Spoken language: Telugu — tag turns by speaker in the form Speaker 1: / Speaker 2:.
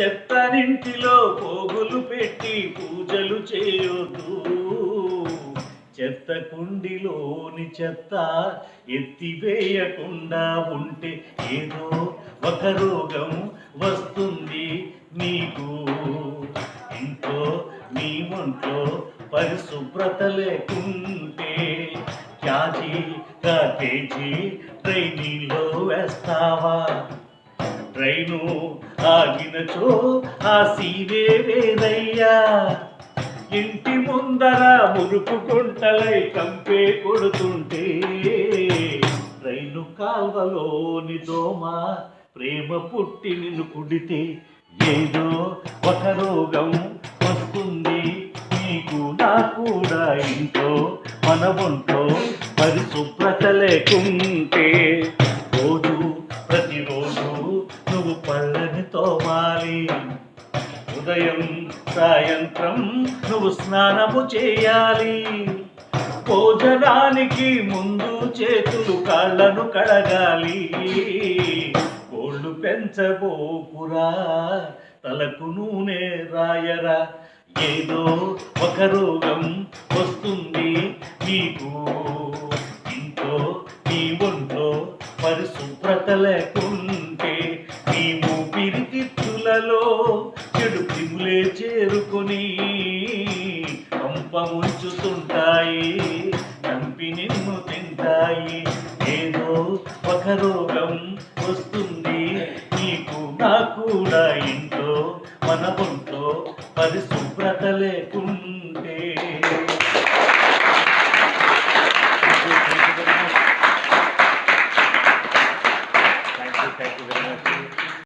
Speaker 1: చెత్తనింటిలో పోగులు పెట్టి పూజలు చేయొద్దు. చెత్త కుండిలోని చెత్త ఎత్తివేయకుండా ఉంటే ఏదో ఒక రోగం వస్తుంది నీకు ఇంట్లో నీ ఒంట్లో పరిశుభ్రత లేకుంటే క్యాజీ కేజీ ట్రైనీలో వేస్తావా? ట్రైను ఆగినచో ఆ సీవేవేదయ్యా ఇంటి ముందర మురుపు గుంటలై కంపే కొడుతుంటే రైలు కాల్వలోని దోమ ప్రేమ పుట్టి నిన్ను కుడితే ఏదో ఒక రోగం వస్తుంది. నీకు నా కూడా ఇంట్లో మన ఒంట్లో పరిశుభ్రత లేకుంటే చల్లని తోమాలి. ఉదయం సాయంత్రం నువ్వు స్నానము చేయాలి. భోజనానికి ముందు చేతులు కాళ్ళను కడగాలి. కోళ్ళు పెంచబోకురా తలకు నూనె రాయరా. ఏదో ఒక రోగం వస్తుంది నీకు. ఇంట్లో నీ ఒంట్లో పరిశుభ్రత లేకుండా చేరుకొని పంపముంచుతుంటాయి చంపి నిన్ను తింటాయి. ఏదో ఒక రోగం వస్తుంది నీకు నా కూడా ఇంట్లో మన పరిశుభ్రత లేకుండా